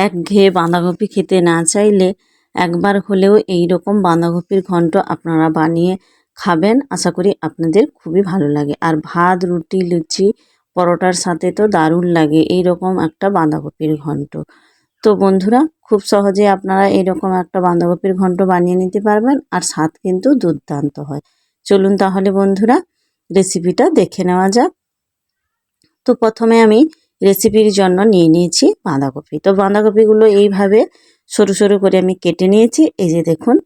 একঘেয়ে বাঁধাকপি খেতে না চাইলে একবার হলেও এই রকম বাঁধাকপির ঘন্ট আপনারা বানিয়ে খাবেন। আশা করি আপনাদের খুবই ভালো লাগে। আর ভাত, রুটি, লুচি, পরোটার সাথে তো দারুণ লাগে এই রকম একটা বাঁধাকপির ঘন্ট। তো বন্ধুরা, খুব সহজে আপনারা এরকম একটা বাঁধাকপির ঘন্ট বানিয়ে নিতে পারবেন আর স্বাদ কিন্তু দুর্দান্ত হয়। চলুন তাহলে বন্ধুরা রেসিপিটা দেখে নেওয়া যাক। তো প্রথমে আমি রেসিপির জন্য নিয়ে নিয়েছি বাঁধাকপি। তো বাঁধাকপিগুলো এইভাবে সরু সরু করে আমি কেটে নিয়েছি। এই যে দেখুন।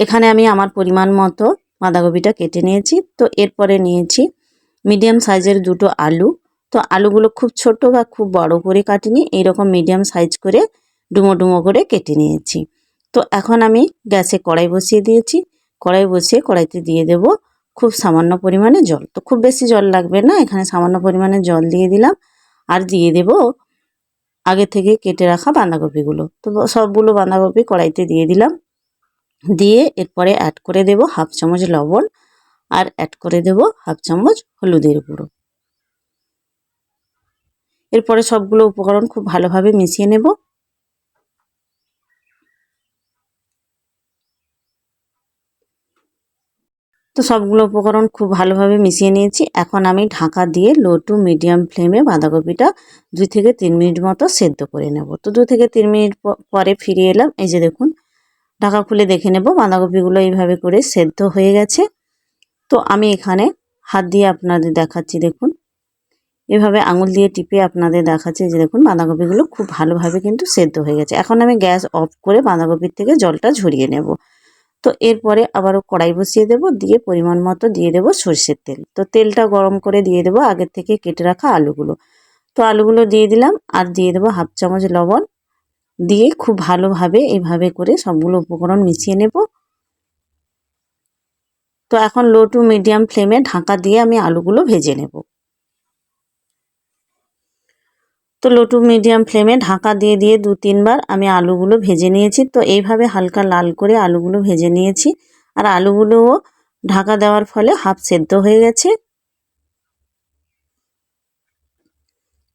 এখানে আমি আমার পরিমাণ মতো বাঁধাকপিটা কেটে নিয়েছি। তো এরপরে নিয়েছি মিডিয়াম সাইজের দুটো আলু। তো আলুগুলো খুব ছোট বা খুব বড় করে কাটিনি, এইরকম মিডিয়াম সাইজ করে ডুমো ডুমো করে কেটে নিয়েছি। তো এখন আমি গ্যাসে কড়াই বসিয়ে দিয়েছি। কড়াই বসিয়ে কড়াইতে দিয়ে দেব খুব সামান্য পরিমাণে জল। তো খুব বেশি জল লাগবে না, এখানে সামান্য পরিমাণে জল দিয়ে দিলাম আর দিয়ে দেব আগে থেকে কেটে রাখা বাঁধাকপিগুলো। তো সবগুলো বাঁধাকপি কড়াইতে দিয়ে দিলাম। দিয়ে এরপরে অ্যাড করে দেব হাফ চামচ লবণ আর অ্যাড করে দেব হাফ চামচ হলুদের গুঁড়ো। এরপরে সবগুলো উপকরণ খুব ভালোভাবে মিশিয়ে নেব। তো সবগুলো উপকরণ খুব ভালোভাবে মিশিয়ে নিয়েছি। এখন আমি ঢাকা দিয়ে লো টু মিডিয়াম ফ্লেমে বাঁধাকপিটা দুই থেকে তিন মিনিট মতো সেদ্ধ করে নেব। তো দু থেকে তিন মিনিট পরে ফিরে এলাম। এই যে দেখুন, ঢাকা খুলে দেখে নেব বাঁধাকপিগুলো এইভাবে করে সেদ্ধ হয়ে গেছে। তো আমি এখানে হাত দিয়ে আপনাদের দেখাচ্ছি, দেখুন। এভাবে আঙুল দিয়ে টিপে আপনাদের দেখাচ্ছি যে দেখুন, বাঁধাকপিগুলো খুব ভালোভাবে কিন্তু সেদ্ধ হয়ে গেছে। এখন আমি গ্যাস অফ করে বাঁধাকপির থেকে জলটা ঝরিয়ে নেব। তো এরপরে আবারও কড়াই বসিয়ে দেব, দিয়ে পরিমাণ মতো দিয়ে দেব সর্ষের তেল। তো তেলটা গরম করে দিয়ে দেব আগের থেকে কেটে রাখা আলুগুলো। তো আলুগুলো দিয়ে দিলাম, আর দিয়ে দেবো হাফ চামচ লবণ। দিয়ে খুব ভালোভাবে এভাবে করে সবগুলো উপকরণ মিশিয়ে নেব। তো এখন লো টু মিডিয়াম ফ্লেমে ঢাকা দিয়ে আমি আলুগুলো ভেজে নেব। তো লো টু মিডিয়াম ফ্লেমে ঢাকা দিয়ে দিয়ে দু, তিনবার আমি আলুগুলো ভেজে নিয়েছি। তো এইভাবে হালকা লাল করে আলুগুলো ভেজে নিয়েছি। আর আলুগুলোও ঢাকা দেওয়ার ফলে হাফ সেদ্ধ হয়ে গেছে।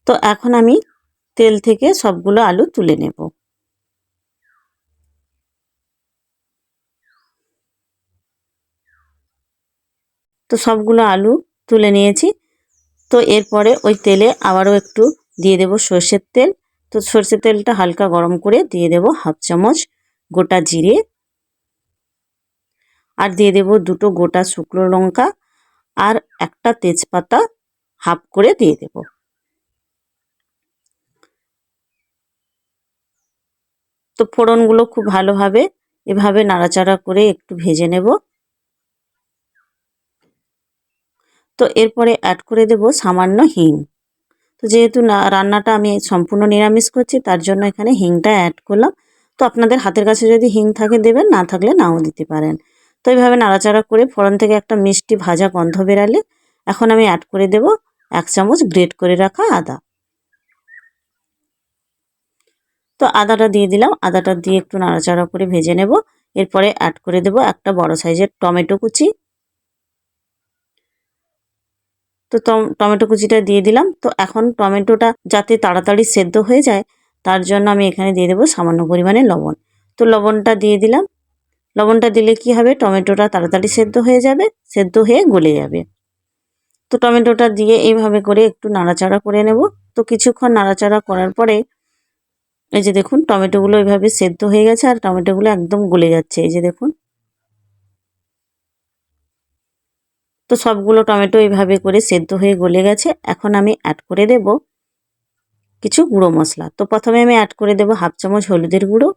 তো এখন আমি তেল থেকে সবগুলো আলু তুলে নেব। তো সবগুলো আলু তুলে নিয়েছি। তো এরপরে ওই তেলে আবারও একটু দিয়ে দেব সর্ষের তেল। তো সর্ষের তেলটা হালকা গরম করে দিয়ে দেব হাফ চামচ গোটা জিরে। আর দিয়ে দেব দুটো গোটা শুকনো লঙ্কা। আর একটা তেজপাতা হাফ করে দিয়ে দেব। তো ফোড়নগুলো খুব ভালোভাবে এভাবে নাড়াচাড়া করে একটু ভেজে নেব। তো এরপরে অ্যাড করে দেব সামান্য হিং। তো যেহেতু না, রান্নাটা আমি সম্পূর্ণ নিরামিষ করছি, তার জন্য এখানে হিংটা অ্যাড করলাম। তো আপনাদের হাতের কাছে যদি হিং থাকে দেবেন, না থাকলে নাও দিতে পারেন। তো এইভাবে নাড়াচাড়া করে ফোড়ন থেকে একটা মিষ্টি ভাজা গন্ধ বেরালে এখন আমি অ্যাড করে দেব এক চামচ গ্রেট করে রাখা আদা। তো আদাটা দিয়ে দিলাম, আদাটা দিয়ে একটু নাড়াচাড়া করে ভেজে নেব। এরপরে অ্যাড করে দেব একটা বড় সাইজের টমেটো কুচি। তো টমেটো কুচিটা দিয়ে দিলাম। তো এখন টমেটোটা যাতে তাড়াতাড়ি সেদ্ধ হয়ে যায়, তার জন্য আমি এখানে দিয়ে দেবো সামান্য পরিমাণে লবণ। তো লবণটা দিয়ে দিলাম। লবণটা দিলে কি হবে? টমেটোটা তাড়াতাড়ি সেদ্ধ হয়ে যাবে, সেদ্ধ হয়ে গলে যাবে। তো টমেটোটা দিয়ে এইভাবে করে একটু নাড়াচাড়া করে নেব। তো কিছুক্ষণ নাড়াচাড়া করার পরে, এই যে দেখুন, টমেটোগুলো এইভাবে সেদ্ধ হয়ে গেছে আর টমেটোগুলো একদম গলে যাচ্ছে। এই যে দেখুন তো সবগুলো টমেটো এইভাবে করে সেদ্ধ হয়ে গলে গেছে। এখন আমি অ্যাড করে দেব কিছু গুঁড়ো মশলা। তো প্রথমে আমি অ্যাড করে দেব হাফ চামচ হলুদের গুঁড়ো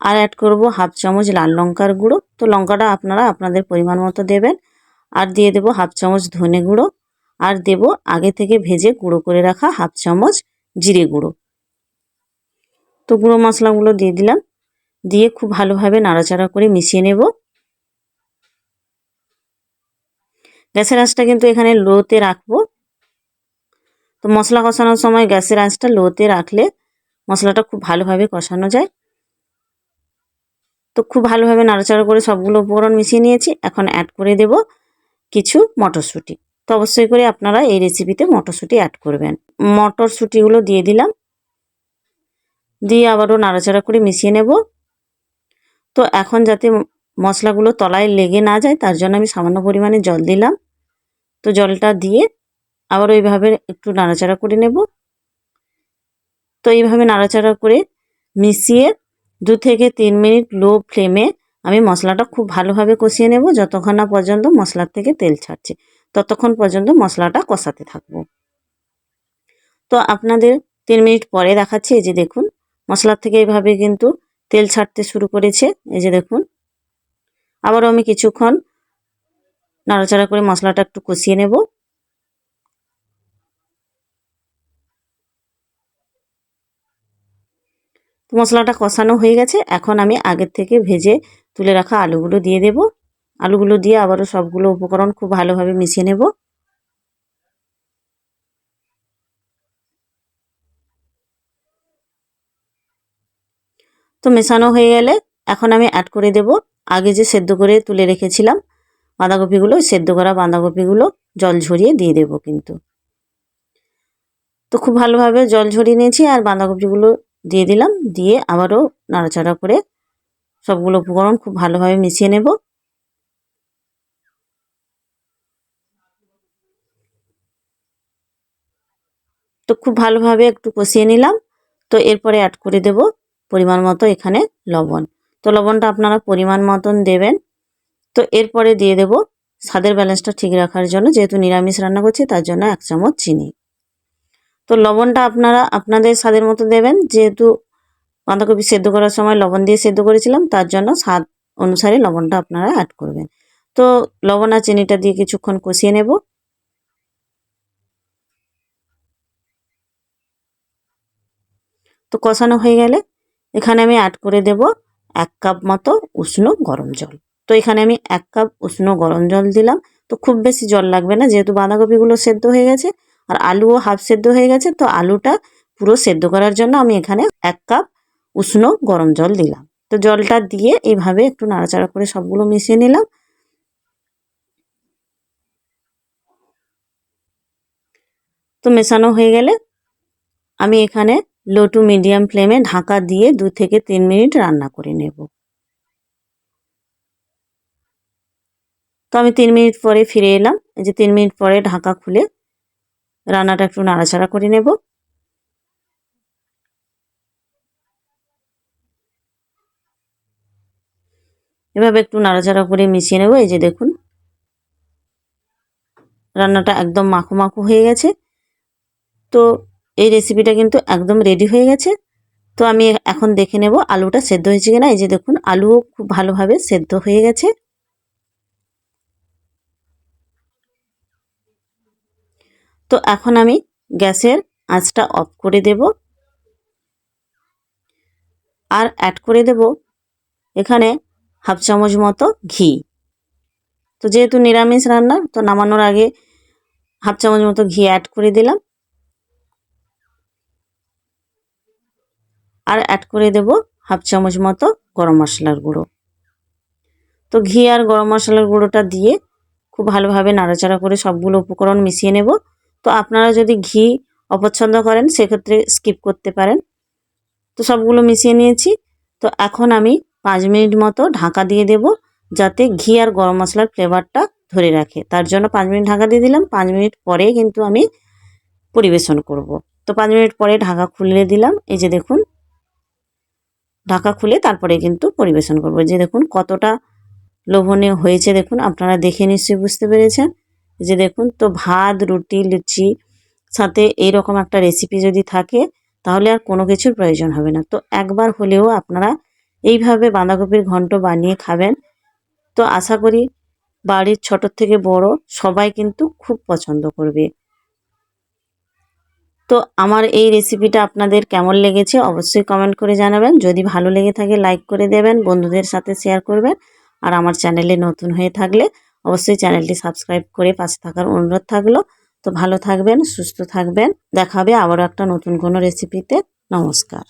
আর অ্যাড করব হাফ চামচ লাল লঙ্কার গুঁড়ো। তো লঙ্কাটা আপনারা আপনাদের পরিমাণ মতো দেবেন। আর দিয়ে দেব হাফ চামচ ধনে গুঁড়ো। আর দেব আগে থেকে ভেজে গুঁড়ো করে রাখা হাফ চামচ জিরে গুঁড়ো। তো গুঁড়ো মশলাগুলো দিয়ে দিলাম। দিয়ে খুব ভালোভাবে নাড়াচাড়া করে মিশিয়ে নেব। গ্যাসের আঁচটা কিন্তু এখানে লোতে রাখব। তো মশলা কষানোর সময় গ্যাসের আঁচটা লোতে রাখলে মশলাটা খুব ভালোভাবে কষানো যায়। তো খুব ভালোভাবে নাড়াচাড়া করে সবগুলো উপকরণ মিশিয়ে নিয়েছি, এখন অ্যাড করে দেব কিছু মটরশুঁটি। তো অবশ্যই করে আপনারা এই রেসিপিতে মটরশুঁটি অ্যাড করবেন। মটরশুঁটিগুলো দিয়ে দিলাম। দিয়ে আবারও নাড়াচাড়া করে মিশিয়ে নেব। তো এখন যাতে মশলাগুলো তলায় লেগে না যায়, তার জন্য আমি সামান্য পরিমাণে জল দিলাম। তো জলটা দিয়ে আবার ওইভাবে একটু নাড়াচাড়া করে নেব। তো এইভাবে নাড়াচাড়া করে মিশিয়ে দু থেকে তিন মিনিট লো ফ্লেমে আমি মশলাটা খুব ভালোভাবে কষিয়ে নেব, যতক্ষণ না পর্যন্ত মশলার থেকে তেল ছাড়ছে, ততক্ষণ পর্যন্ত মশলাটা কষাতে থাকব। তো আপনাদের তিন মিনিট পরে দেখাচ্ছি, এই যে দেখুন, মশলার থেকে এইভাবে কিন্তু তেল ছাড়তে শুরু করেছে, এই যে দেখুন। আবারও আমি কিছুক্ষণ নাড়াচাড়া করে মশলাটা একটু কষিয়ে নেব। মশলাটা কষানো হয়ে গেছে। এখন আমি আগের থেকে ভেজে তুলে রাখা আলুগুলো দিয়ে দেব। আলুগুলো দিয়ে আবারও সবগুলো উপকরণ খুব ভালোভাবে মিশিয়ে নেব। তো মেশানো হয়ে গেলে এখন আমি অ্যাড করে দেব। আগে যে সেদ্ধ করে তুলে রেখেছিলাম বাঁধাকপিগুলো সেদ্ধ করা বাঁধাকপিগুলো জল ঝরিয়ে দিয়ে দেব কিন্তু। তো খুব ভালোভাবে জল ঝরিয়ে নিয়েছি আর বাঁধাকপিগুলো দিয়ে দিলাম। দিয়ে আবারও নাড়াচাড়া করে সবগুলো উপকরণ খুব ভালোভাবে মিশিয়ে নেব। তো খুব ভালোভাবে একটু কষিয়ে নিলাম। তো এরপরে অ্যাড করে দেব পরিমাণ মতো এখানে লবণ। তো লবণটা আপনারা পরিমাণ মতন দেবেন। তো এরপরে দিয়ে দেব স্বাদের ব্যালেন্সটা ঠিক রাখার জন্য, যেহেতু নিরামিষ রান্না করছি, তার জন্য এক চামচ চিনি। তো লবণটা আপনারা, আপনাদের স্বাদের মতো দেবেন। যেহেতু বাঁধাকপি সেদ্ধ করার সময় লবণ দিয়ে সেদ্ধ করেছিলাম, তার জন্য স্বাদ অনুসারে লবণটা আপনারা অ্যাড করবেন। তো লবণ আর চিনিটা দিয়ে কিছুক্ষণ কষিয়ে নেব। তো কষানো হয়ে গেলে এখানে আমি অ্যাড করে দেব এক কাপ মতো উষ্ণ গরম জল। তো এখানে আমি এক কাপ উষ্ণ গরম জল দিলাম। তো খুব বেশি জল লাগবে না, যেহেতু বাঁধাকপিগুলো সেদ্ধ হয়ে গেছে আর আলুও হাফ সেদ্ধ হয়ে গেছে, তো আলুটা পুরো সেদ্ধ করার জন্য আমি এখানে এক কাপ উষ্ণ গরম জল দিলাম। তো জলটা দিয়ে এইভাবে একটু নাড়াচাড়া করে সবগুলো মিশিয়ে নিলাম। তো মেশানো হয়ে গেলে আমি এখানে লো টু মিডিয়াম ফ্লেমে ঢাকা দিয়ে দু থেকে তিন মিনিট রান্না করে নেব। তো আমি তিন মিনিট পরে ফিরে এলাম। যে তিন মিনিট পরে ঢাকা খুলে রান্নাটা একটু নাড়াচাড়া করে নেব। এভাবে একটু নাড়াচাড়া করে মিশিয়ে নেব। এই যে দেখুন, রান্নাটা একদম মাখো মাখো হয়ে গেছে। তো এই রেসিপিটা কিন্তু একদম রেডি হয়ে গেছে। তো আমি এখন দেখে নেব আলুটা সেদ্ধ হয়েছে কিনা। এই যে দেখুন, আলুও খুব ভালোভাবে সেদ্ধ হয়ে গেছে। তো এখন আমি গ্যাসের আঁচটা অফ করে দেব। আর অ্যাড করে দেব এখানে হাফ চামচ মতো ঘি। তো যেহেতু নিরামিষ রান্না, তো নামানোর আগে হাফ চামচ মতো ঘি অ্যাড করে দিলাম। আর অ্যাড করে দেব হাফ চামচ মতো গরম মশলার গুঁড়ো। তো ঘি আর গরম মশলার গুঁড়োটা দিয়ে খুব ভালোভাবে নাড়াচাড়া করে সবগুলো উপকরণ মিশিয়ে নেব। তো আপনারা যদি ঘি অপছন্দ করেন, সেক্ষেত্রে স্কিপ করতে পারেন। তো সবগুলো মিশিয়ে নিয়েছি। তো এখন আমি পাঁচ মিনিট মতো ঢাকা দিয়ে দেব, যাতে ঘি আর গরম মশলার ফ্লেভারটা ধরে রাখে। তার জন্য পাঁচ মিনিট ঢাকা দিয়ে দিলাম। পাঁচ মিনিট পরে কিন্তু আমি পরিবেশন করব। তো পাঁচ মিনিট পরে ঢাকা খুলে দিলাম। এই যে দেখুন, ঢাকা খুলে তারপরে কিন্তু পরিবেশন করব। যে দেখুন, কতটা লোভনীয় হয়েছে। দেখুন, আপনারা দেখে নিশ্চয়ই বুঝতে পেরেছেন। যে দেখুন, তো ভাত, রুটি, লুচি সাথে এইরকম একটা রেসিপি যদি থাকে, তাহলে আর কোনো কিছুর প্রয়োজন হবে না। তো একবার হলেও আপনারা এইভাবে বাঁধাকপির ঘন্ট বানিয়ে খাবেন। তো আশা করি বাড়ির ছোট থেকে বড় সবাই কিন্তু খুব পছন্দ করবে। তো আমার এই রেসিপিটা আপনাদের কেমন লেগেছে অবশ্যই কমেন্ট করে জানাবেন। যদি ভালো লেগে থাকে লাইক করে দেবেন, বন্ধুদের সাথে শেয়ার করবেন। আর আমার চ্যানেলে নতুন হয়ে থাকলে অবশ্যই চ্যানেলটি সাবস্ক্রাইব করে পাশে থাকার অনুরোধ থাকল। তো ভালো থাকবেন, সুস্থ থাকবেন। দেখা হবে আবারও একটা নতুন কোনো রেসিপিতে নমস্কার।